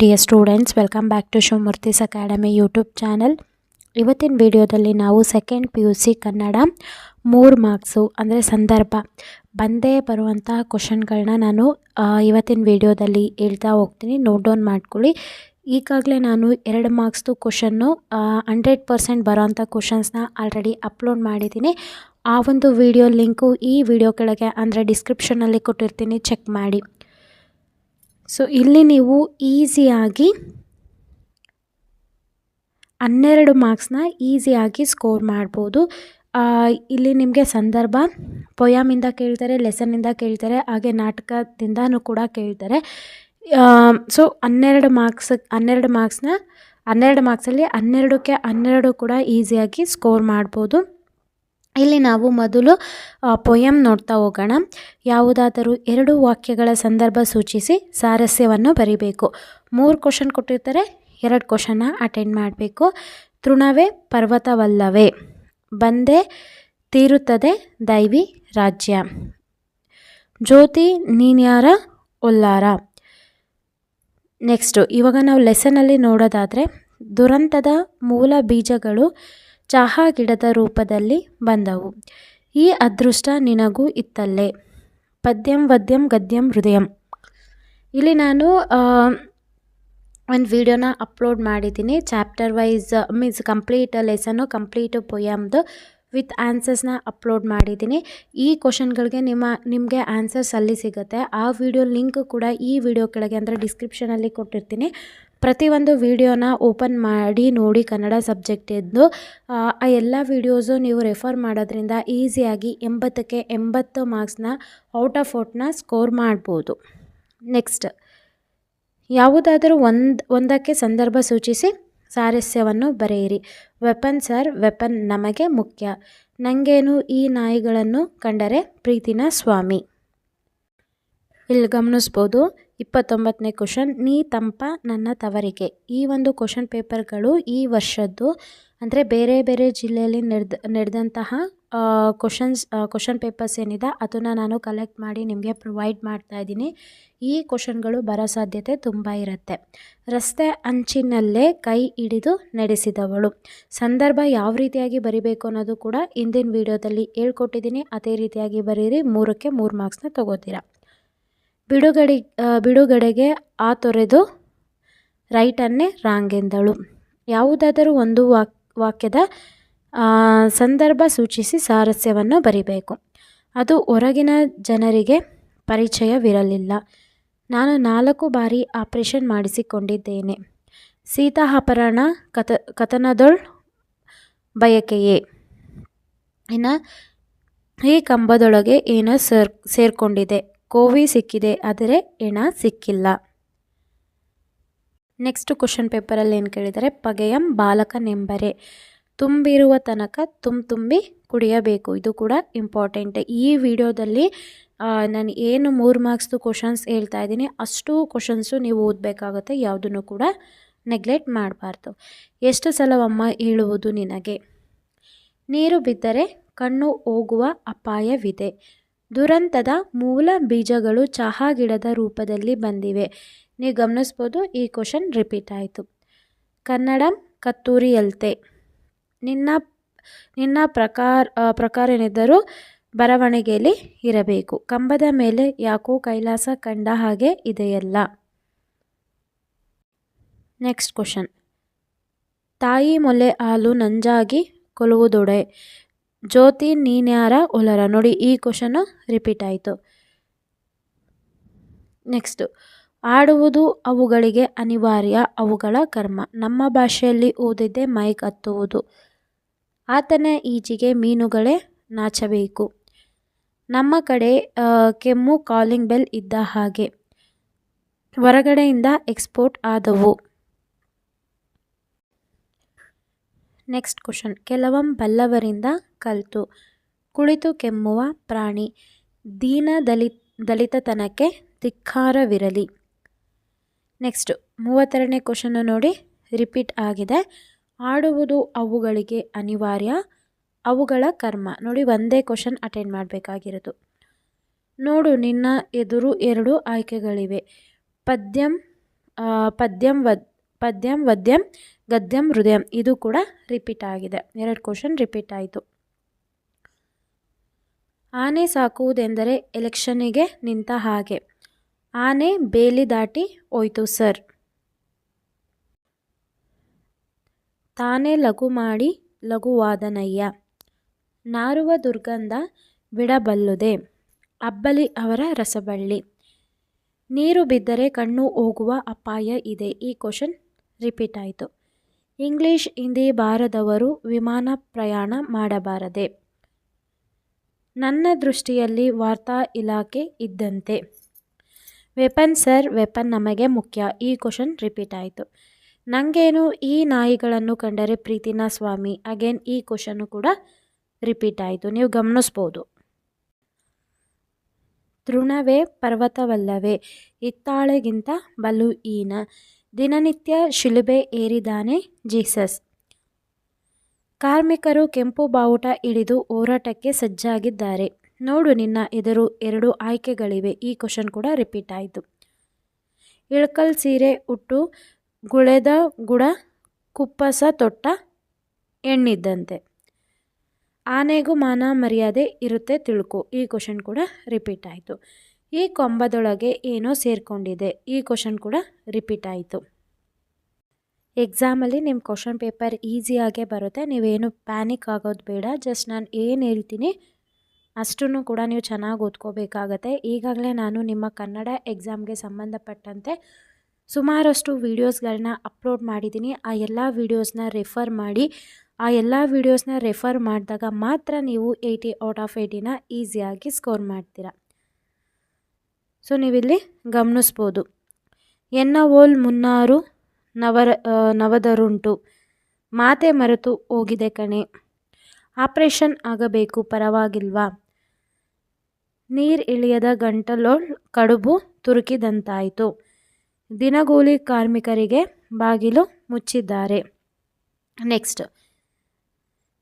Dear students welcome back to Shivamurthy's academy YouTube channel ಇವತ್ತಿನ ವಿಡಿಯೋದಲ್ಲಿ ನಾವು second P U C Kannada ಮೂರು marks ಅಂದರೆ ಸಂದರ್ಭ, ಬಂದೇ ಬರುವಂತಹ ಕ್ವಶನ್ಗಳನ್ನ ನಾನು ಇವತ್ತಿನ ವಿಡಿಯೋದಲ್ಲಿ ಹೇಳ್ತಾ ಹೋಗ್ತೀನಿ. ನೋಟ್ ಡೌನ್ ಮಾಡ್ಕೊಳ್ಳಿ. ಈಗಾಗಲೇ ನಾನು ಎರಡು ಮಾರ್ಕ್ಸ್ದು ಕ್ವಶನ್ನು ಹಂಡ್ರೆಡ್ ಪರ್ಸೆಂಟ್ ಬರೋವಂಥ ಕ್ವಶನ್ಸ್ನ ಆಲ್ರೆಡಿ ಅಪ್ಲೋಡ್ ಮಾಡಿದ್ದೀನಿ. ಆ ಒಂದು ವಿಡಿಯೋ ಲಿಂಕು ಈ ವಿಡಿಯೋ ಕೆಳಗೆ, ಅಂದರೆ ಡಿಸ್ಕ್ರಿಪ್ಷನಲ್ಲಿ ಕೊಟ್ಟಿರ್ತೀನಿ. ಚೆಕ್ ಮಾಡಿ. ಸೊ ಇಲ್ಲಿ ನೀವು ಈಸಿಯಾಗಿ ಹನ್ನೆರಡು ಮಾರ್ಕ್ಸ್ನ ಈಸಿಯಾಗಿ ಸ್ಕೋರ್ ಮಾಡ್ಬೋದು. ಇಲ್ಲಿ ನಿಮಗೆ ಸಂದರ್ಭ ಪೊಯಾಮಿಂದ ಕೇಳ್ತಾರೆ ಲೆಸನ್ನಿಂದ ಕೇಳ್ತಾರೆ, ಹಾಗೆ ನಾಟಕದಿಂದನೂ ಕೂಡ ಕೇಳ್ತಾರೆ. ಸೊ ಹನ್ನೆರಡು ಮಾರ್ಕ್ಸ್ ಹನ್ನೆರಡು ಮಾರ್ಕ್ಸ್ನ ಹನ್ನೆರಡು ಮಾರ್ಕ್ಸಲ್ಲಿ ಹನ್ನೆರಡಕ್ಕೆ ಹನ್ನೆರಡು ಕೂಡ ಈಸಿಯಾಗಿ ಸ್ಕೋರ್ ಮಾಡ್ಬೋದು. ಇಲ್ಲಿ ನಾವು ಮೊದಲು ಪೊಯಮ್ ನೋಡ್ತಾ ಹೋಗೋಣ. ಯಾವುದಾದರೂ ಎರಡು ವಾಕ್ಯಗಳ ಸಂದರ್ಭ ಸೂಚಿಸಿ ಸಾರಸ್ಯವನ್ನು ಬರಿಬೇಕು. ಮೂರು ಕ್ವಶನ್ ಕೊಟ್ಟಿರ್ತಾರೆ, ಎರಡು ಕ್ವಶನ್ನ ಅಟೆಂಡ್ ಮಾಡಬೇಕು. ತೃಣವೇ ಪರ್ವತವಲ್ಲವೇ? ಬಂದೇ, ತೀರುತ್ತದೆ, ದೈವಿ, ರಾಜ್ಯ. ಜ್ಯೋತಿ ನೀನ್ಯಾರ ಒಲ್ಲಾರ. ನೆಕ್ಸ್ಟು, ಇವಾಗ ನಾವು ಲೆಸನಲ್ಲಿ ನೋಡೋದಾದರೆ, ದುರಂತದ ಮೂಲ ಬೀಜಗಳು ಚಹಾ ಗಿಡದ ರೂಪದಲ್ಲಿ ಬಂದವು. ಈ ಅದೃಷ್ಟ ನಿನಗೂ ಇತ್ತಲ್ಲೇ. ಪದ್ಯಂ ವದ್ಯಂ ಗದ್ಯಂ ಹೃದಯಂ. ಇಲ್ಲಿ ನಾನು ಒಂದು ವಿಡಿಯೋನ ಅಪ್ಲೋಡ್ ಮಾಡಿದ್ದೀನಿ. Chapter wise means complete lesson complete ಪೊಯಮ್ದು with ಆನ್ಸರ್ಸ್ನ ಅಪ್ಲೋಡ್ ಮಾಡಿದ್ದೀನಿ. ಈ ಕ್ವಶನ್ಗಳಿಗೆ ನಿಮ್ಮ, ನಿಮಗೆ ಆನ್ಸರ್ಸ್ ಅಲ್ಲಿ ಸಿಗುತ್ತೆ. ಆ ವಿಡಿಯೋ ಲಿಂಕ್ ಕೂಡ ಈ ವಿಡಿಯೋ ಕೆಳಗೆ ಅಂದರೆ ಡಿಸ್ಕ್ರಿಪ್ಷನಲ್ಲಿ ಕೊಟ್ಟಿರ್ತೀನಿ. ಪ್ರತಿಯೊಂದು ವಿಡಿಯೋನ ಓಪನ್ ಮಾಡಿ ನೋಡಿ ಕನ್ನಡ ಸಬ್ಜೆಕ್ಟ್ ಇದ್ದು ಆ ಆ ಎಲ್ಲ ವಿಡಿಯೋಸು ನೀವು ರೆಫರ್ ಮಾಡೋದ್ರಿಂದ ಈಸಿಯಾಗಿ ಎಂಬತ್ತಕ್ಕೆ ಎಂಬತ್ತು ಮಾರ್ಕ್ಸ್ನ ಔಟ್ ಆಫ್ ಔಟ್ನ ಸ್ಕೋರ್ ಮಾಡ್ಬೋದು. ನೆಕ್ಸ್ಟ್, ಯಾವುದಾದರೂ ಒಂದು, ಒಂದಕ್ಕೆ ಸಂದರ್ಭ ಸೂಚಿಸಿ ಸಾರಸ್ಯವನ್ನು ಬರೆಯಿರಿ. ವೆಪನ್ ಸರ್, ವೆಪನ್ ನಮಗೆ ಮುಖ್ಯ. ನನಗೇನು ಈ ನಾಯಿಗಳನ್ನು ಕಂಡರೆ ಪ್ರೀತಿನ ಸ್ವಾಮಿ. ಇಲ್ಲಿ ಗಮನಿಸ್ಬೋದು ಇಪ್ಪತ್ತೊಂಬತ್ತನೇ ಕ್ವಶನ್ ನೀ ತಂಪ ನನ್ನ ತವರಿಗೆ. ಈ ಒಂದು ಕ್ವಶನ್ ಪೇಪರ್ಗಳು ಈ ವರ್ಷದ್ದು, ಅಂದರೆ ಬೇರೆ ಬೇರೆ ಜಿಲ್ಲೆಯಲ್ಲಿ ನಡೆದ, ನಡೆದಂತಹ ಕ್ವಶನ್ಸ್ ಕ್ವಶನ್ ಪೇಪರ್ಸ್ ಏನಿದೆ, ಅದನ್ನು ನಾನು ಕಲೆಕ್ಟ್ ಮಾಡಿ ನಿಮಗೆ ಪ್ರೊವೈಡ್ ಮಾಡ್ತಾ ಇದ್ದೀನಿ. ಈ ಕ್ವಶನ್ಗಳು ಬರೋ ಸಾಧ್ಯತೆ ತುಂಬ ಇರುತ್ತೆ. ರಸ್ತೆ ಅಂಚಿನಲ್ಲೇ ಕೈ ಹಿಡಿದು ನಡೆಸಿದವಳು. ಸಂದರ್ಭ ಯಾವ ರೀತಿಯಾಗಿ ಬರಿಬೇಕು ಅನ್ನೋದು ಕೂಡ ಹಿಂದಿನ ವಿಡಿಯೋದಲ್ಲಿ ಹೇಳ್ಕೊಟ್ಟಿದ್ದೀನಿ. ಅದೇ ರೀತಿಯಾಗಿ ಬರೀರಿ, ಮೂರಕ್ಕೆ ಮೂರು ಮಾರ್ಕ್ಸ್ನ ತಗೋತೀರಾ. ಬಿಡುಗಡೆ ಬಿಡುಗಡೆಗೆ ಆ ತೊರೆದು ರೈಟನ್ನೇ ರಾಂಗ್ ಎಂದಳು. ಯಾವುದಾದರೂ ಒಂದು ವಾಕ್, ವಾಕ್ಯದ ಸಂದರ್ಭ ಸೂಚಿಸಿ ಸಾರಸ್ಯವನ್ನು ಬರಿಬೇಕು. ಅದು ಹೊರಗಿನ ಜನರಿಗೆ ಪರಿಚಯವಿರಲಿಲ್ಲ. ನಾನು ನಾಲ್ಕು ಬಾರಿ ಆಪರೇಷನ್ ಮಾಡಿಸಿಕೊಂಡಿದ್ದೇನೆ. ಸೀತಾ ಅಪಹರಣ ಕಥ ಕಥನದೊಳ್ ಬಯಕೆಯೇ? ಇನ್ನು ಈ ಕಂಬದೊಳಗೆ ಏನೋ ಸೇರ್, ಸೇರ್ಕೊಂಡಿದೆ. ಕೋವಿ ಸಿಕ್ಕಿದೆ, ಆದರೆ ಹೆಣ ಸಿಕ್ಕಿಲ್ಲ. ನೆಕ್ಸ್ಟ್ ಕ್ವಶನ್ ಪೇಪರಲ್ಲಿ ಏನು ಕೇಳಿದರೆ ಪಗೆಯಂ ಬಾಲಕನೆಂಬರೆ. ತುಂಬಿರುವ ತನಕ ತುಂಬ ತುಂಬಿ ಕುಡಿಯಬೇಕು. ಇದು ಕೂಡ ಇಂಪಾರ್ಟೆಂಟ್ ಈ ವಿಡಿಯೋದಲ್ಲಿ ನಾನು ಏನು ಮೂರು ಮಾರ್ಕ್ಸ್ದು ಕ್ವಶನ್ಸ್ ಹೇಳ್ತಾ ಇದ್ದೀನಿ. ಅಷ್ಟು ಕ್ವಶನ್ಸು ನೀವು ಓದಬೇಕಾಗುತ್ತೆ. ಯಾವುದನ್ನು ಕೂಡ ನೆಗ್ಲೆಕ್ಟ್ ಮಾಡಬಾರ್ದು. ಎಷ್ಟು ಸಲವಮ್ಮ ಹೇಳುವುದು ನಿನಗೆ? ನೀರು ಬಿದ್ದರೆ ಕಣ್ಣು ಹೋಗುವ ಅಪಾಯವಿದೆ. ದುರಂತದ ಮೂಲ ಬೀಜಗಳು ಚಹಾ ಗಿಡದ ರೂಪದಲ್ಲಿ ಬಂದಿವೆ. ನೀವು ಗಮನಿಸ್ಬೋದು, ಈ ಕ್ವಶನ್ ರಿಪೀಟ್ ಆಯಿತು. ಕನ್ನಡಂ ಕತ್ತೂರಿಯಲ್ತೆ. ನಿನ್ನ ನಿನ್ನ ಪ್ರಕಾರ ಪ್ರಕಾರ ಏನಿದ್ದರೂ ಬರವಣಿಗೆಯಲ್ಲಿ ಇರಬೇಕು. ಕಂಬದ ಮೇಲೆ ಯಾಕೋ ಕೈಲಾಸ ಕಂಡ ಹಾಗೆ ಇದೆಯಲ್ಲ. ನೆಕ್ಸ್ಟ್ ಕ್ವಶನ್ ತಾಯಿ ಮೊಲೆ ಹಾಲು ನಂಜಾಗಿ ಕೊಲುವುದೊಡೆ. ಜ್ಯೋತಿ, ನೀನ್ಯಾರ ಒಲರ? ನೋಡಿ, ಈ ಕ್ವಶನು ರಿಪೀಟ್ ಆಯಿತು. ನೆಕ್ಸ್ಟು ಆಡುವುದು ಅವುಗಳಿಗೆ ಅನಿವಾರ್ಯ, ಅವುಗಳ ಕರ್ಮ. ನಮ್ಮ ಭಾಷೆಯಲ್ಲಿ ಓದಿದ್ದೆ ಮೈಕ್ ಹತ್ತುವುದು. ಆತನ ಈಜಿಗೆ ಮೀನುಗಳೇ ನಾಚಬೇಕು. ನಮ್ಮ ಕಡೆ ಕೆಮ್ಮು ಕಾಲಿಂಗ್ ಬೆಲ್ ಇದ್ದ ಹಾಗೆ. ಹೊರಗಡೆಯಿಂದ ಎಕ್ಸ್ಪೋರ್ಟ್ ಆದವು. ನೆಕ್ಸ್ಟ್ ಕ್ವಶನ್ ಕೆಲವಂ ಬಲ್ಲವರಿಂದ ಕಲಿತು. ಕುಳಿತು ಕೆಮ್ಮುವ ಪ್ರಾಣಿ. ದೀನ ದಲಿ ದಲಿತತನಕ್ಕೆ ಧಿಕ್ಕಾರವಿರಲಿ. ನೆಕ್ಸ್ಟು ಮೂವತ್ತೆರಡನೇ ಕ್ವಶನ್ನು ನೋಡಿ. ರಿಪೀಟ್ ಆಗಿದೆ. ಆಡುವುದು ಅವುಗಳಿಗೆ ಅನಿವಾರ್ಯ. ಅವುಗಳ ಕರ್ಮ. ನೋಡಿ, ಒಂದೇ ಕ್ವಶನ್ ಅಟೆಂಡ್ ಮಾಡಬೇಕಾಗಿರೋದು. ನೋಡು, ನಿನ್ನ ಎದುರು ಎರಡು ಆಯ್ಕೆಗಳಿವೆ. ಪದ್ಯಂ ಪದ್ಯಂ ವದ್ ಪದ್ಯಂ ವದ್ಯಂ ಗದ್ಯಂ ಹೃದಯಂ. ಇದು ಕೂಡ ರಿಪೀಟ್ ಆಗಿದೆ. ಎರಡು ಕ್ವಶನ್ ರಿಪೀಟ್ ಆಯಿತು. ಆನೆ ಸಾಕುವುದೆಂದರೆ ಎಲೆಕ್ಷನ್ನಿಗೆ ನಿಂತ ಹಾಗೆ. ಆನೆ ಬೇಲಿ ದಾಟಿ ಹೋಯ್ತು, ಸರ್. ತಾನೇ ಲಘು ಮಾಡಿ ಲಘುವಾದನಯ್ಯ ನಾರುವ ದುರ್ಗಂಧ ಬಿಡಬಲ್ಲುದೆ. ಅಬ್ಬಲಿ ಅವರ ರಸಬಳ್ಳಿ. ನೀರು ಬಿದ್ದರೆ ಕಣ್ಣು ಹೋಗುವ ಅಪಾಯ ಇದೆ. ಈ ಕ್ವಶನ್ ರಿಪೀಟ್ ಆಯಿತು. ಇಂಗ್ಲಿಷ್, ಹಿಂದಿ ಬಾರದವರು ವಿಮಾನ ಪ್ರಯಾಣ ಮಾಡಬಾರದೆ. ನನ್ನ ದೃಷ್ಟಿಯಲ್ಲಿ ವಾರ್ತಾ ಇಲಾಖೆ ಇದ್ದಂತೆ. ವೆಪನ್ ಸರ್, ವೆಪನ್ ನಮಗೆ ಮುಖ್ಯ. ಈ ಕ್ವಶನ್ ರಿಪೀಟ್ ಆಯಿತು. ನನಗೇನು ಈ ನಾಯಿಗಳನ್ನು ಕಂಡರೆ ಪ್ರೀತಿನ ಸ್ವಾಮಿ? ಅಗೇನ್ ಈ ಕ್ವಶನ್ನು ಕೂಡ ರಿಪೀಟ್ ಆಯಿತು. ನೀವು ಗಮನಿಸ್ಬೋದು. ತೃಣವೇ ಪರ್ವತವಲ್ಲವೇ, ಹಿತ್ತಾಳೆಗಿಂತ ಬಲು ಈನ. ದಿನನಿತ್ಯ ಶಿಲುಬೆ ಏರಿದಾನೆ ಜೀಸಸ್. ಕಾರ್ಮಿಕರು ಕೆಂಪು ಬಾವುಟ ಹಿಡಿದು ಹೋರಾಟಕ್ಕೆ ಸಜ್ಜಾಗಿದ್ದಾರೆ. ನೋಡು ನಿನ್ನ ಎದುರು ಎರಡು ಆಯ್ಕೆಗಳಿವೆ. ಈ ಕ್ವಶನ್ ಕೂಡ ರಿಪೀಟ್ ಆಯಿತು. ಇಳ್ಕಲ್ ಸೀರೆ ಉಟ್ಟು ಗುಳೆದ ಗುಡ, ಕುಪ್ಪಸ ತೊಟ್ಟ ಎಣ್ಣಿದ್ದಂತೆ. ಆನೆಗೂ ಮಾನ ಮರ್ಯಾದೆ ಇರುತ್ತೆ ತಿಳ್ಕೊ. ಈ ಕ್ವಶನ್ ಕೂಡ ರಿಪೀಟ್ ಆಯಿತು. ಈ ಕೊಂಬದೊಳಗೆ ಏನೋ ಸೇರಿಕೊಂಡಿದೆ. ಈ ಕ್ವಶನ್ ಕೂಡ ರಿಪೀಟ್ ಆಯಿತು. ಎಕ್ಸಾಮಲ್ಲಿ ನಿಮ್ಮ ಕ್ವಶನ್ ಪೇಪರ್ ಈಸಿಯಾಗೇ ಬರುತ್ತೆ. ನೀವೇನು ಪ್ಯಾನಿಕ್ ಆಗೋದು ಬೇಡ. ಜಸ್ಟ್ ನಾನು ಏನು ಹೇಳ್ತೀನಿ ಅಷ್ಟನ್ನು ಕೂಡ ನೀವು ಚೆನ್ನಾಗಿ ಓದ್ಕೋಬೇಕಾಗತ್ತೆ. ಈಗಾಗಲೇ ನಾನು ನಿಮ್ಮ ಕನ್ನಡ ಎಕ್ಸಾಮ್ಗೆ ಸಂಬಂಧಪಟ್ಟಂತೆ ಸುಮಾರಷ್ಟು ವೀಡಿಯೋಸ್ಗಳನ್ನ ಅಪ್ಲೋಡ್ ಮಾಡಿದ್ದೀನಿ. ಆ ಎಲ್ಲ ವೀಡಿಯೋಸ್ನ ರೆಫರ್ ಮಾಡಿ, ಆ ಎಲ್ಲ ವೀಡಿಯೋಸ್ನ ರೆಫರ್ ಮಾಡಿದಾಗ ಮಾತ್ರ ನೀವು ಏಯ್ಟಿ ಔಟ್ ಆಫ್ ಏಯ್ಟಿನ ಈಸಿಯಾಗಿ ಸ್ಕೋರ್ ಮಾಡ್ತೀರಾ. ಸೊ ನೀವಿಲ್ಲಿ ಗಮನಿಸ್ಬೋದು. ಎನ್ನ ಓಲ್ ಮುನ್ನಾರು ನವರ ನವದರುಂಟು. ಮಾತೆ ಮರೆತು ಹೋಗಿದೆ ಕಣೆ. ಆಪ್ರೇಷನ್ ಆಗಬೇಕು, ಪರವಾಗಿಲ್ವಾ? ನೀರು ಇಳಿಯದ ಗಂಟಲೋಳ್ ಕಡುಬು ತುರುಕಿದಂತಾಯಿತು. ದಿನಗೂಲಿ ಕಾರ್ಮಿಕರಿಗೆ ಬಾಗಿಲು ಮುಚ್ಚಿದ್ದಾರೆ. ನೆಕ್ಸ್ಟ್.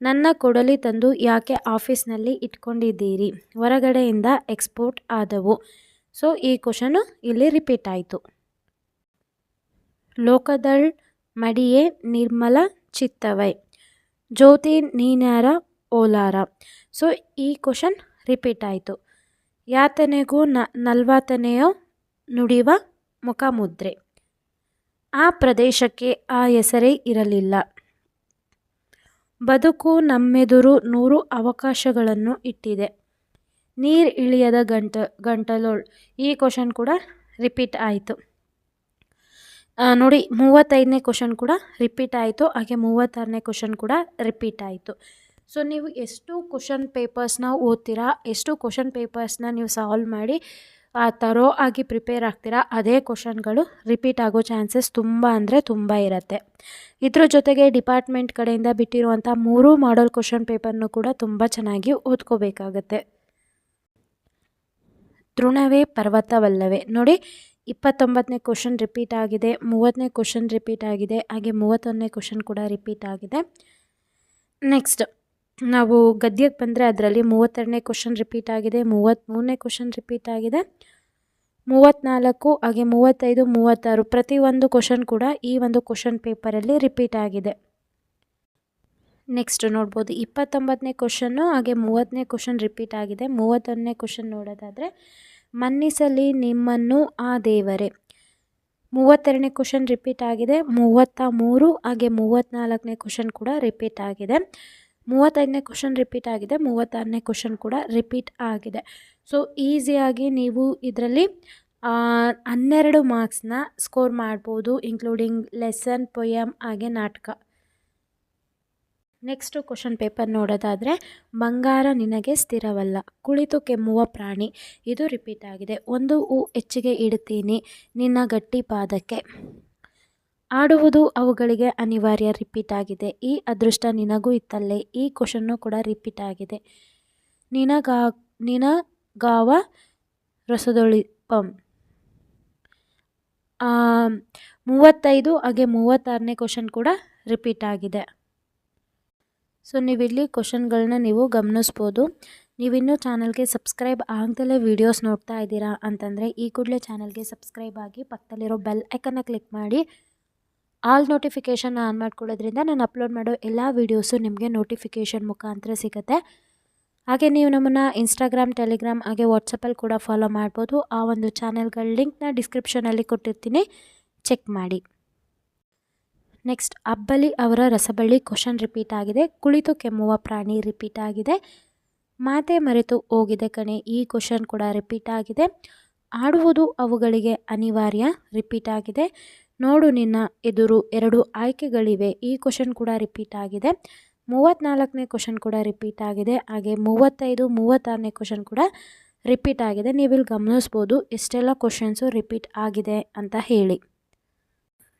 ನನ್ನ ಕೊಡಲಿ ತಂದು ಯಾಕೆ ಆಫೀಸ್ನಲ್ಲಿ ಇಟ್ಕೊಂಡಿದ್ದೀರಿ? ಹೊರಗಡೆಯಿಂದ ಎಕ್ಸ್ಪೋರ್ಟ್ ಆದವು. ಸೊ ಈ ಕ್ವಶನು ಇಲ್ಲಿ ರಿಪೀಟ್ ಆಯಿತು. ಲೋಕದಳ್ ಮಡಿಯೇ ನಿರ್ಮಲ ಚಿತ್ತವೈ. ಜ್ಯೋತಿ ನೀನಾರ ಓಲಾರ. ಸೊ ಈ ಕ್ವಶನ್ ರಿಪೀಟ್ ಆಯಿತು. ಯಾತನೆಗೂ ನ, ನಲ್ವಾತನೆಯೋ ನುಡಿವ ಮುಖಮುದ್ರೆ. ಆ ಪ್ರದೇಶಕ್ಕೆ ಆ ಹೆಸರೇ ಇರಲಿಲ್ಲ. ಬದುಕು ನಮ್ಮೆದುರು ನೂರು ಅವಕಾಶಗಳನ್ನು ಇಟ್ಟಿದೆ. ನೀರು ಇಳಿಯದ ಗಂಟ, ಗಂಟಲೋಳ್. ಈ ಕ್ವಶನ್ ಕೂಡ ರಿಪೀಟ್ ಆಯಿತು. ನೋಡಿ, ಮೂವತ್ತೈದನೇ ಕ್ವಶನ್ ಕೂಡ ರಿಪೀಟ್ ಆಯಿತು. ಹಾಗೆ ಮೂವತ್ತಾರನೇ ಕ್ವಶನ್ ಕೂಡ ರಿಪೀಟ್ ಆಯಿತು. ಸೊ ನೀವು ಎಷ್ಟು ಕ್ವಶನ್ ಪೇಪರ್ಸ್ನ ಓದ್ತೀರಾ, ಎಷ್ಟು ಕ್ವಶನ್ ಪೇಪರ್ಸ್ನ ನೀವು ಸಾಲ್ವ್ ಮಾಡಿ ತರೋ ಆಗಿ ಪ್ರಿಪೇರ್ ಆಗ್ತೀರಾ, ಅದೇ ಕ್ವಶನ್ಗಳು ರಿಪೀಟ್ ಆಗೋ ಚಾನ್ಸಸ್ ತುಂಬ ಅಂದರೆ ತುಂಬ ಇರುತ್ತೆ. ಇದ್ರ ಜೊತೆಗೆ ಡಿಪಾರ್ಟ್ಮೆಂಟ್ ಕಡೆಯಿಂದ ಬಿಟ್ಟಿರುವಂಥ ಮೂರು ಮಾಡಲ್ ಕ್ವಶನ್ ಪೇಪರ್ನು ಕೂಡ ತುಂಬ ಚೆನ್ನಾಗಿ ಓದ್ಕೋಬೇಕಾಗತ್ತೆ. ತೃಣವೇ ಪರ್ವತವಲ್ಲವೇ? ನೋಡಿ, ಇಪ್ಪತ್ತೊಂಬತ್ತನೇ ಕ್ವಶನ್ ರಿಪೀಟ್ ಆಗಿದೆ, ಮೂವತ್ತನೇ ಕ್ವಶನ್ ರಿಪೀಟ್ ಆಗಿದೆ, ಹಾಗೆ ಮೂವತ್ತೊಂದನೇ ಕ್ವಶನ್ ಕೂಡ ರಿಪೀಟ್ ಆಗಿದೆ. ನೆಕ್ಸ್ಟ್ ನಾವು ಗದ್ಯಕ್ಕೆ ಬಂದರೆ ಅದರಲ್ಲಿ ಮೂವತ್ತೆರಡನೇ ಕ್ವಶನ್ ರಿಪೀಟ್ ಆಗಿದೆ ಮೂವತ್ತ್ಮೂರನೇ ಕ್ವಶನ್ ರಿಪೀಟ್ ಆಗಿದೆ ಮೂವತ್ತ್ನಾಲ್ಕು ಹಾಗೆ ಮೂವತ್ತೈದು, ಮೂವತ್ತಾರು ಪ್ರತಿಯೊಂದು ಕ್ವಶನ್ ಕೂಡ ಈ ಒಂದು ಕ್ವಶನ್ ಪೇಪರಲ್ಲಿ ರಿಪೀಟ್ ಆಗಿದೆ. ನೆಕ್ಸ್ಟ್ ನೋಡ್ಬೋದು. ಇಪ್ಪತ್ತೊಂಬತ್ತನೇ ಕ್ವಶನ್ನು ಹಾಗೆ ಮೂವತ್ತನೇ ಕ್ವಶನ್ ರಿಪೀಟ್ ಆಗಿದೆ. ಮೂವತ್ತೊಂದನೇ ಕ್ವಶನ್ ನೋಡೋದಾದರೆ, ಮನ್ನಿಸಲಿ ನಿಮ್ಮನ್ನು ಆ ದೇವರೇ. ಮೂವತ್ತೆರಡನೇ ಕ್ವಶನ್ ರಿಪೀಟ್ ಆಗಿದೆ. ಮೂವತ್ತ ಮೂರು, ಹಾಗೆ ಮೂವತ್ತ್ನಾಲ್ಕನೇ ಕ್ವಶನ್ ಕೂಡ ರಿಪೀಟ್ ಆಗಿದೆ. ಮೂವತ್ತೈದನೇ ಕ್ವಶನ್ ರಿಪೀಟ್ ಆಗಿದೆ. ಮೂವತ್ತಾರನೇ ಕ್ವಶನ್ ಕೂಡ ರಿಪೀಟ್ ಆಗಿದೆ. ಸೊ ಈಸಿಯಾಗಿ ನೀವು ಇದರಲ್ಲಿ ಹನ್ನೆರಡು ಮಾರ್ಕ್ಸ್ನ ಸ್ಕೋರ್ ಮಾಡ್ಬೋದು ಇನ್ಕ್ಲೂಡಿಂಗ್ ಲೆಸನ್ ಪೊಯಮ್ ಹಾಗೆ ನಾಟಕ. ನೆಕ್ಸ್ಟು ಕ್ವಶನ್ ಪೇಪರ್ ನೋಡೋದಾದರೆ ಬಂಗಾರ ನಿನಗೆ ಸ್ಥಿರವಲ್ಲ, ಕುಳಿತು ಕೆಮ್ಮುವ ಪ್ರಾಣಿ. ಇದು ರಿಪೀಟ್ ಆಗಿದೆ. ಒಂದು ಹೂ ಹೆಚ್ಚಿಗೆ ಇಡ್ತೀನಿ ನಿನ್ನ ಗಟ್ಟಿ ಪಾದಕ್ಕೆ. ಆಡುವುದು ಅವುಗಳಿಗೆ ಅನಿವಾರ್ಯ ರಿಪೀಟ್ ಆಗಿದೆ. ಈ ಅದೃಷ್ಟ ನಿನಗೂ ಇತ್ತಲ್ಲೇ. ಈ ಕ್ವಶನ್ನು ಕೂಡ ರಿಪೀಟ್ ಆಗಿದೆ. ನಿನಗಾ, ನಿನಗಾವ ರಸದೊಳಿಪಂ. ಮೂವತ್ತೈದು ಹಾಗೆ ಮೂವತ್ತಾರನೇ ಕ್ವಶನ್ ಕೂಡ ರಿಪೀಟ್ ಆಗಿದೆ. ಸೊ ನೀವಿಲ್ಲಿ ಕ್ವಶನ್ಗಳನ್ನ ನೀವು ಗಮನಿಸ್ಬೋದು. ನೀವಿನ್ನೂ ಚಾನಲ್ಗೆ ಸಬ್ಸ್ಕ್ರೈಬ್ ಆಗದಲ್ಲೇ ವೀಡಿಯೋಸ್ ನೋಡ್ತಾ ಇದ್ದೀರಾ ಅಂತಂದರೆ ಈ ಕೂಡಲೇ ಚಾನಲ್ಗೆ ಸಬ್ಸ್ಕ್ರೈಬ್ ಆಗಿ ಪಕ್ಕದಲ್ಲಿರೋ ಬೆಲ್ ಐಕನ್ನ ಕ್ಲಿಕ್ ಮಾಡಿ. ಆಲ್ ನೋಟಿಫಿಕೇಷನ್ ಆನ್ ಮಾಡ್ಕೊಳ್ಳೋದ್ರಿಂದ ನಾನು ಅಪ್ಲೋಡ್ ಮಾಡೋ ಎಲ್ಲ ವೀಡಿಯೋಸು ನಿಮಗೆ ನೋಟಿಫಿಕೇಷನ್ ಮುಖಾಂತರ ಸಿಗುತ್ತೆ. ಹಾಗೆ ನೀವು ನಮ್ಮನ್ನು ಇನ್ಸ್ಟಾಗ್ರಾಮ್ ಟೆಲಿಗ್ರಾಮ್ ಹಾಗೆ ವಾಟ್ಸಪ್ಪಲ್ಲಿ ಕೂಡ ಫಾಲೋ ಮಾಡ್ಬೋದು. ಆ ಒಂದು ಚಾನೆಲ್ಗಳ ಲಿಂಕ್ನ ಡಿಸ್ಕ್ರಿಪ್ಷನಲ್ಲಿ ಕೊಟ್ಟಿರ್ತೀನಿ. ಚೆಕ್ ಮಾಡಿ. ನೆಕ್ಸ್ಟ್ ಅಬ್ಬಲಿ ಅವರ ರಸಬಳ್ಳಿ ಕ್ವಶನ್ ರಿಪೀಟ್ ಆಗಿದೆ. ಕುಳಿತು ಕೆಮ್ಮುವ ಪ್ರಾಣಿ ರಿಪೀಟ್ ಆಗಿದೆ. ಮಾತೆ ಮರೆತು ಹೋಗಿದೆ ಕಣೆ, ಈ ಕ್ವಶನ್ ಕೂಡ ರಿಪೀಟ್ ಆಗಿದೆ. ಆಡುವುದು ಅವುಗಳಿಗೆ ಅನಿವಾರ್ಯ ರಿಪೀಟ್ ಆಗಿದೆ. ನೋಡು ನಿನ್ನ ಎದುರು ಎರಡು ಆಯ್ಕೆಗಳಿವೆ, ಈ ಕ್ವಶನ್ ಕೂಡ ರಿಪೀಟ್ ಆಗಿದೆ. ಮೂವತ್ತ್ನಾಲ್ಕನೇ ಕ್ವಶನ್ ಕೂಡ ರಿಪೀಟ್ ಆಗಿದೆ. ಹಾಗೆ ಮೂವತ್ತೈದು, ಮೂವತ್ತಾರನೇ ಕ್ವಶನ್ ಕೂಡ ರಿಪೀಟ್ ಆಗಿದೆ. ನೀವಿಲ್ಲಿ ಗಮನಿಸ್ಬೋದು, ಎಷ್ಟೆಲ್ಲ ಕ್ವಶನ್ಸು ರಿಪೀಟ್ ಆಗಿದೆ ಅಂತ ಹೇಳಿ.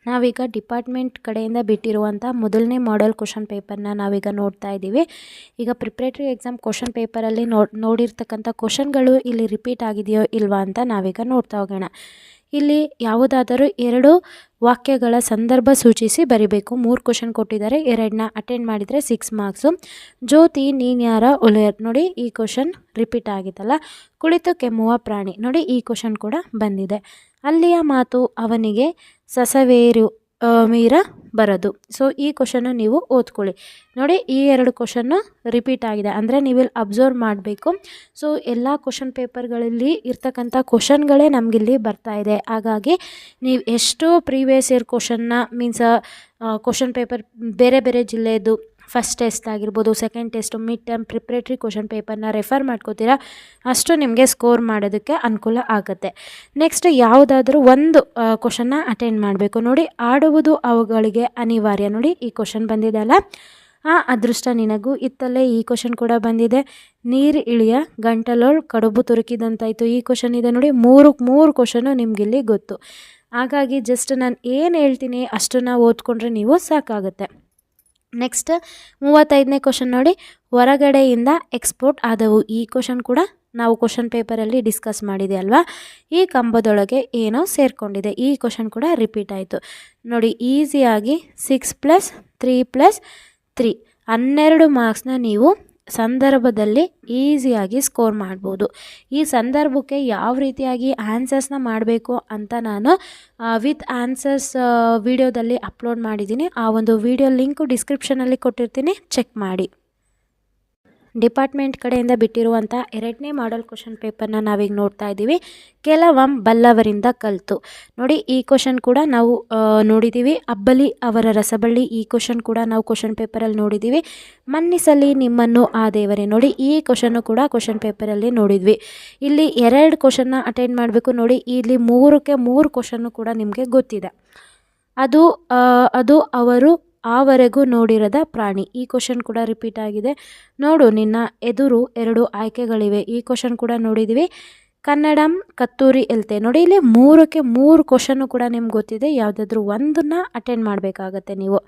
ನಾವೀಗ ಡಿಪಾರ್ಟ್ಮೆಂಟ್ ಕಡೆಯಿಂದ ಬಿಟ್ಟಿರುವಂಥ ಮೊದಲನೇ ಮಾಡೆಲ್ ಕ್ವಶನ್ ಪೇಪರ್ನ ನಾವೀಗ ನೋಡ್ತಾ ಇದ್ದೀವಿ. ಈಗ ಪ್ರಿಪ್ರೇಟ್ರಿ ಎಕ್ಸಾಮ್ ಕ್ವಶನ್ ಪೇಪರಲ್ಲಿ ನೋಡಿ ನೋಡಿರ್ತಕ್ಕಂಥ ಕ್ವಶನ್ಗಳು ಇಲ್ಲಿ ರಿಪೀಟ್ ಆಗಿದೆಯೋ ಇಲ್ವಾ ಅಂತ ನಾವೀಗ ನೋಡ್ತಾ ಹೋಗೋಣ. ಇಲ್ಲಿ ಯಾವುದಾದರೂ ಎರಡು ವಾಕ್ಯಗಳ ಸಂದರ್ಭ ಸೂಚಿಸಿ ಬರಿಬೇಕು. ಮೂರು ಕ್ವಶನ್ ಕೊಟ್ಟಿದ್ದಾರೆ, ಎರಡನ್ನ ಅಟೆಂಡ್ ಮಾಡಿದರೆ ಸಿಕ್ಸ್ ಮಾರ್ಕ್ಸು ಜ್ಯೋತಿ ನೀನ್ಯಾರ ಒಲೆಯರ್. ನೋಡಿ, ಈ ಕ್ವಶನ್ ರಿಪೀಟ್ ಆಗಿತ್ತಲ್ಲ. ಕುಳಿತು ಕೆಮ್ಮುವ ಪ್ರಾಣಿ. ನೋಡಿ, ಈ ಕ್ವಶನ್ ಕೂಡ ಬಂದಿದೆ. ಅಲ್ಲಿಯ ಮಾತು ಅವನಿಗೆ ಸಸವೇರು ಮೀರ ಬರೋದು. ಸೊ ಈ ಕ್ವಶನ್ನು ನೀವು ಓದ್ಕೊಳ್ಳಿ. ನೋಡಿ, ಈ ಎರಡು ಕ್ವಶನ್ನು ರಿಪೀಟ್ ಆಗಿದೆ. ಅಂದರೆ ನೀವಿಲ್ಲಿ ಅಬ್ಸರ್ವ್ ಮಾಡಬೇಕು. ಸೊ ಎಲ್ಲ ಕ್ವಶನ್ ಪೇಪರ್ಗಳಲ್ಲಿ ಇರ್ತಕ್ಕಂಥ ಕ್ವಶನ್ಗಳೇ ನಮಗಿಲ್ಲಿ ಬರ್ತಾ ಇದೆ. ಹಾಗಾಗಿ, ನೀವು ಎಷ್ಟು ಪ್ರೀವಿಯಸ್ ಇಯರ್ ಕ್ವಶನ್ನ ಮೀನ್ಸ್ ಕ್ವಶನ್ ಪೇಪರ್ ಬೇರೆ ಬೇರೆ ಜಿಲ್ಲೆಯದು ಫಸ್ಟ್ ಟೆಸ್ಟ್ ಆಗಿರ್ಬೋದು second test mid term preparatory question ಪೇಪರ್ನ ರೆಫರ್ ಮಾಡ್ಕೋತೀರಾ? ಅಷ್ಟು ನಿಮಗೆ ಸ್ಕೋರ್ ಮಾಡೋದಕ್ಕೆ ಅನುಕೂಲ ಆಗುತ್ತೆ. ನೆಕ್ಸ್ಟ್ ಯಾವುದಾದ್ರೂ ಒಂದು ಕ್ವಶನ್ನ ಅಟೆಂಡ್ ಮಾಡಬೇಕು. ನೋಡಿ, ಆಡುವುದು ಅವುಗಳಿಗೆ ಅನಿವಾರ್ಯ. ನೋಡಿ, ಈ ಕ್ವಶನ್ ಬಂದಿದೆಯಲ್ಲ ಆ ಅದೃಷ್ಟ ನಿನಗೂ ಇತ್ತಲ್ಲೇ ಈ ಕ್ವಶನ್ ಕೂಡ ಬಂದಿದೆ. ನೀರು ಇಳಿಯ, ಗಂಟಲೋಳ್ ಕಡುಬು ತುರುಕಿದಂತಾಯಿತು. ಈ ಕ್ವಶನ್ ಇದೆ ನೋಡಿ, ಮೂರು ಮೂರು ಕ್ವಶನು ನಿಮಗಿಲ್ಲಿ ಗೊತ್ತು. ಹಾಗಾಗಿ ಜಸ್ಟ್ ನಾನು ಏನು ಹೇಳ್ತೀನಿ ಅಷ್ಟನ್ನು ಓದ್ಕೊಂಡ್ರೆ ನೀವು ಸಾಕಾಗುತ್ತೆ. ನೆಕ್ಸ್ಟ್ ಮೂವತ್ತೈದನೇ ಕ್ವಶನ್ ನೋಡಿ. ಹೊರಗಡೆಯಿಂದ ಎಕ್ಸ್ಪೋರ್ಟ್ ಆದವು. ಈ ಕ್ವಶನ್ ಕೂಡ ನಾವು ಕ್ವಶನ್ ಪೇಪರಲ್ಲಿ ಡಿಸ್ಕಸ್ ಮಾಡಿದೆ ಅಲ್ವಾ? ಈ ಕಂಬದೊಳಗೆ ಏನೋ ಸೇರಿಕೊಂಡಿದೆ. ಈ ಕ್ವಶನ್ ಕೂಡ ರಿಪೀಟ್ ಆಯಿತು. ನೋಡಿ ಈಸಿಯಾಗಿ six plus three plus three ಹನ್ನೆರಡು ಮಾರ್ಕ್ಸ್ನ ನೀವು ಸಂದರ್ಭದಲ್ಲಿ ಈಸಿಯಾಗಿ ಸ್ಕೋರ್ ಮಾಡ್ಬೋದು. ಈ ಸಂದರ್ಭಕ್ಕೆ ಯಾವ ರೀತಿಯಾಗಿ ಆನ್ಸರ್ಸ್ನ ಮಾಡಬೇಕು ಅಂತ ನಾನು ವಿತ್ ಆನ್ಸರ್ಸ್ ವಿಡಿಯೋದಲ್ಲಿ ಅಪ್ಲೋಡ್ ಮಾಡಿದ್ದೀನಿ. ಆ ಒಂದು ವಿಡಿಯೋ ಲಿಂಕು ಡಿಸ್ಕ್ರಿಪ್ಷನಲ್ಲಿ ಕೊಟ್ಟಿರ್ತೀನಿ. ಚೆಕ್ ಮಾಡಿ. ಡಿಪಾರ್ಟ್ಮೆಂಟ್ ಕಡೆಯಿಂದ ಬಿಟ್ಟಿರುವಂಥ ಎರಡನೇ ಮಾಡಲ್ ಕ್ವಶನ್ ಪೇಪರ್ನ ನಾವೀಗ ನೋಡ್ತಾ ಇದ್ದೀವಿ. ಕೆಲವಂ ಬಲ್ಲವರಿಂದ ಕಲಿತು. ನೋಡಿ, ಈ ಕ್ವಶನ್ ಕೂಡ ನಾವು ನೋಡಿದ್ದೀವಿ. ಅಬ್ಬಲಿ ಅವರ ರಸಬಳ್ಳಿ, ಈ ಕ್ವಶನ್ ಕೂಡ ನಾವು ಕ್ವಶನ್ ಪೇಪರಲ್ಲಿ ನೋಡಿದ್ದೀವಿ. ಮನ್ನಿಸಲಿ ನಿಮ್ಮನ್ನು ಆ ದೇವರೇ. ನೋಡಿ, ಈ ಕ್ವಶನ್ನು ಕೂಡ ಕ್ವಶನ್ ಪೇಪರಲ್ಲಿ ನೋಡಿದ್ವಿ. ಇಲ್ಲಿ ಎರಡು ಕ್ವಶನ್ನ ಅಟೆಂಡ್ ಮಾಡಬೇಕು. ನೋಡಿ, ಇಲ್ಲಿ ಮೂರಕ್ಕೆ ಮೂರು ಕ್ವಶನ್ನು ಕೂಡ ನಿಮಗೆ ಗೊತ್ತಿದೆ. ಅದು ಅದು ಅವರು ಆವರೆಗೂ ನೋಡಿರದ ಪ್ರಾಣಿ. ಈ ಕ್ವಶನ್ ಕೂಡ ರಿಪೀಟ್ ಆಗಿದೆ. ನೋಡು, ನಿನ್ನ ಎದುರು ಎರಡು ಆಯ್ಕೆಗಳಿವೆ. ಈ ಕ್ವಶನ್ ಕೂಡ ನೋಡಿದ್ದೀವಿ ಕನ್ನಡಂ ಕತ್ತೂರಿ ಎಲ್ತೆ. ನೋಡಿ, ಇಲ್ಲಿ ಮೂರಕ್ಕೆ ಮೂರು ಕ್ವಶನ್ನು ಕೂಡ ನಿಮ್ಗೆ ಗೊತ್ತಿದೆ. ಯಾವುದಾದ್ರೂ ಒಂದನ್ನು ಅಟೆಂಡ್ ಮಾಡಬೇಕಾಗತ್ತೆ ನೀವು.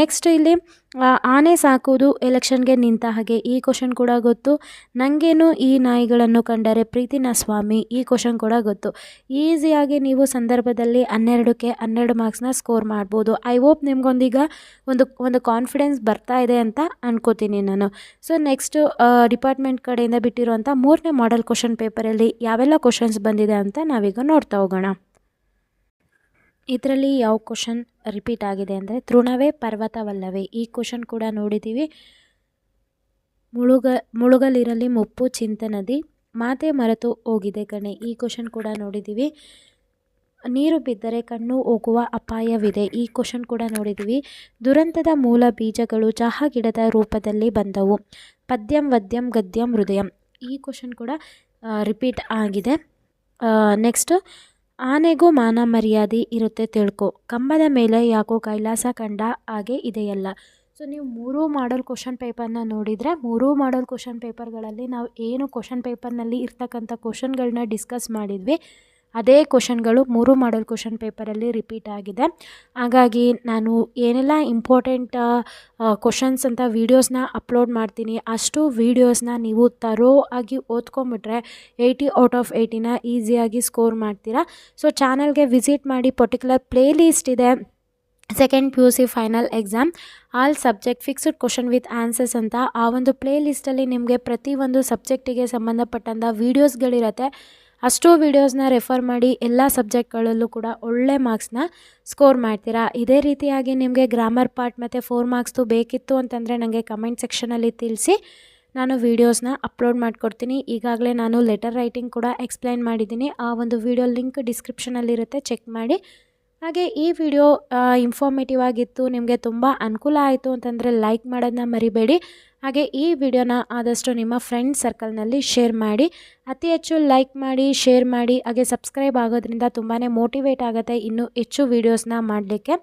ನೆಕ್ಸ್ಟ್ ಇಲ್ಲಿ ಆನೆ ಸಾಕುವುದು ಎಲೆಕ್ಷನ್ಗೆ ನಿಂತ ಹಾಗೆ. ಈ ಕ್ವಶನ್ ಕೂಡ ಗೊತ್ತು. ನನಗೇನು ಈ ನಾಯಿಗಳನ್ನು ಕಂಡರೆ ಪ್ರೀತಿನ ಸ್ವಾಮಿ? ಈ ಕ್ವಶನ್ ಕೂಡ ಗೊತ್ತು. ಈಸಿಯಾಗಿ ನೀವು ಸಂದರ್ಭದಲ್ಲಿ ಹನ್ನೆರಡಕ್ಕೆ ಹನ್ನೆರಡು ಮಾರ್ಕ್ಸ್ನ ಸ್ಕೋರ್ ಮಾಡ್ಬೋದು. ಐ ಹೋಪ್ ನಿಮ್ಗೊಂದೀಗ ಒಂದು ಒಂದು ಕಾನ್ಫಿಡೆನ್ಸ್ ಬರ್ತಾ ಇದೆ ಅಂತ ಅಂದ್ಕೋತೀನಿ ನಾನು. ಸೊ ನೆಕ್ಸ್ಟು ಡಿಪಾರ್ಟ್ಮೆಂಟ್ ಕಡೆಯಿಂದ ಬಿಟ್ಟಿರುವಂಥ ಮೂರನೇ ಮಾಡೆಲ್ ಕ್ವಶನ್ ಪೇಪರಲ್ಲಿ ಯಾವೆಲ್ಲ ಕ್ವಶನ್ಸ್ ಬಂದಿದೆ ಅಂತ ನಾವೀಗ ನೋಡ್ತಾ ಹೋಗೋಣ. ಇದರಲ್ಲಿ ಯಾವ ಕ್ವಶನ್ ರಿಪೀಟ್ ಆಗಿದೆ ಅಂದರೆ, ತೃಣವೇ ಪರ್ವತವಲ್ಲವೇ? ಈ ಕ್ವಶನ್ ಕೂಡ ನೋಡಿದ್ದೀವಿ ಮುಳುಗ, ಮುಳುಗಲಿರಲಿ ಮುಪ್ಪು, ಚಿಂತನದಿ, ಮಾತೆ ಮರೆತು ಹೋಗಿದೆ ಕಣೆ. ಈ ಕ್ವಶನ್ ಕೂಡ ನೋಡಿದ್ದೀವಿ ನೀರು ಬಿದ್ದರೆ ಕಣ್ಣು ಹೋಗುವ ಅಪಾಯವಿದೆ. ಈ ಕ್ವಶನ್ ಕೂಡ ನೋಡಿದ್ದೀವಿ ದುರಂತದ ಮೂಲ ಬೀಜಗಳು ಚಹಾ ಗಿಡದ ರೂಪದಲ್ಲಿ ಬಂದವು. ಪದ್ಯಂ, ವದ್ಯಂ, ಗದ್ಯಂ, ಹೃದಯಂ. ಈ ಕ್ವಶನ್ ಕೂಡ ರಿಪೀಟ್ ಆಗಿದೆ. ನೆಕ್ಸ್ಟ್ ಆನೆಗೂ ಮಾನ ಮರ್ಯಾದೆ ಇರುತ್ತೆ ತಿಳ್ಕೊ. ಕಂಬದ ಮೇಲೆ ಯಾಕೋ ಕೈಲಾಸ ಕಂಡ ಹಾಗೆ ಇದೆಯಲ್ಲ. ಸೊ ನೀವು ಮೂರೂ ಮಾಡಲ್ ಕ್ವಶನ್ ಪೇಪರ್ನ ನೋಡಿದರೆ, ಮೂರೂ ಮಾಡಲ್ ಕ್ವಶನ್ ಪೇಪರ್ಗಳಲ್ಲಿ ನಾವು ಏನು ಕ್ವಶನ್ ಪೇಪರ್ನಲ್ಲಿ ಇರ್ತಕ್ಕಂಥ ಕ್ವಶನ್ಗಳನ್ನ ಡಿಸ್ಕಸ್ ಮಾಡಿದ್ವಿ. ಅದೇ ಕ್ವಶನ್ಗಳು ಮೂರು ಮಾಡಲ್ ಕ್ವಶನ್ ಪೇಪರಲ್ಲಿ ರಿಪೀಟ್ ಆಗಿದೆ. ಹಾಗಾಗಿ ನಾನು ಏನೆಲ್ಲ ಇಂಪಾರ್ಟೆಂಟ್ ಕ್ವಶನ್ಸ್ ಅಂತ ವೀಡಿಯೋಸ್ನ ಅಪ್ಲೋಡ್ ಮಾಡ್ತೀನಿ, ಅಷ್ಟು ವೀಡಿಯೋಸ್ನ ನೀವು ತರೋ ಆಗಿ ಓದ್ಕೊಂಬಿಟ್ರೆ ಏಯ್ಟಿ ಔಟ್ ಆಫ್ ಏಯ್ಟಿನ ಈಸಿಯಾಗಿ ಸ್ಕೋರ್ ಮಾಡ್ತೀರಾ. ಸೊ, ಚಾನಲ್ಗೆ ವಿಸಿಟ್ ಮಾಡಿ ಪರ್ಟಿಕ್ಯುಲರ್ ಪ್ಲೇ ಲೀಸ್ಟ್ ಇದೆ. Second P U C final exam. All subject fixed question with answers ಅಂತ ಆ ಒಂದು ಪ್ಲೇ ಲಿಸ್ಟಲ್ಲಿ ನಿಮಗೆ ಪ್ರತಿಯೊಂದು ಸಬ್ಜೆಕ್ಟಿಗೆ ಸಂಬಂಧಪಟ್ಟಂಥ ವೀಡಿಯೋಸ್ಗಳಿರುತ್ತೆ. ಅಷ್ಟು ವೀಡಿಯೋಸ್ನ ರೆಫರ್ ಮಾಡಿ ಎಲ್ಲ ಸಬ್ಜೆಕ್ಟ್ಗಳಲ್ಲೂ ಕೂಡ ಒಳ್ಳೆ ಮಾರ್ಕ್ಸ್ನ ಸ್ಕೋರ್ ಮಾಡ್ತೀರಾ? ಇದೇ ರೀತಿಯಾಗಿ ನಿಮಗೆ ಗ್ರಾಮರ್ ಪಾರ್ಟ್ ಮತ್ತು ಫೋರ್ ಮಾರ್ಕ್ಸ್ದು ಬೇಕಿತ್ತು ಅಂತಂದರೆ ನನಗೆ ಕಮೆಂಟ್ ಸೆಕ್ಷನಲ್ಲಿ ತಿಳಿಸಿ. ನಾನು ವೀಡಿಯೋಸ್ನ ಅಪ್ಲೋಡ್ ಮಾಡಿಕೊಡ್ತೀನಿ. ಈಗಾಗಲೇ ನಾನು ಲೆಟರ್ ರೈಟಿಂಗ್ ಕೂಡ ಎಕ್ಸ್ಪ್ಲೈನ್ ಮಾಡಿದ್ದೀನಿ. ಆ ಒಂದು ವಿಡಿಯೋ ಲಿಂಕ್ ಡಿಸ್ಕ್ರಿಪ್ಷನಲ್ಲಿರುತ್ತೆ ಚೆಕ್ ಮಾಡಿ. ಹಾಗೆ ಈ ವಿಡಿಯೋ ಇನ್ಫಾರ್ಮೇಟಿವ್ ಆಗಿತ್ತು, ನಿಮಗೆ ತುಂಬ ಅನುಕೂಲ ಆಯಿತು ಅಂತಂದರೆ ಲೈಕ್ ಮಾಡೋದನ್ನ ಮರಿಬೇಡಿ. ಹಾಗೆ ಈ ವಿಡಿಯೋನ ಆದಷ್ಟು ನಿಮ್ಮ ಫ್ರೆಂಡ್ ಸರ್ಕಲ್ನಲ್ಲಿ ಶೇರ್ ಮಾಡಿ, ಅತಿ ಹೆಚ್ಚು ಲೈಕ್ ಮಾಡಿ ಶೇರ್ ಮಾಡಿ, ಹಾಗೆ ಸಬ್ಸ್ಕ್ರೈಬ್ ಆಗೋದ್ರಿಂದ ತುಂಬಾ ಮೋಟಿವೇಟ್ ಆಗುತ್ತೆ ಇನ್ನೂ ಹೆಚ್ಚು ವೀಡಿಯೋಸ್ನ ಮಾಡಲಿಕ್ಕೆ.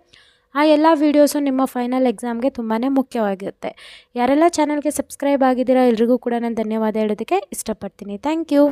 ಆ ಎಲ್ಲ ವೀಡಿಯೋಸು ನಿಮ್ಮ ಫೈನಲ್ ಎಕ್ಸಾಮ್ಗೆ ತುಂಬಾ ಮುಖ್ಯವಾಗಿರುತ್ತೆ. ಯಾರೆಲ್ಲ ಚಾನಲ್ಗೆ ಸಬ್ಸ್ಕ್ರೈಬ್ ಆಗಿದ್ದೀರಾ ಎಲ್ರಿಗೂ ಕೂಡ ನಾನು ಧನ್ಯವಾದ ಹೇಳೋದಕ್ಕೆ ಇಷ್ಟಪಡ್ತೀನಿ. Thank you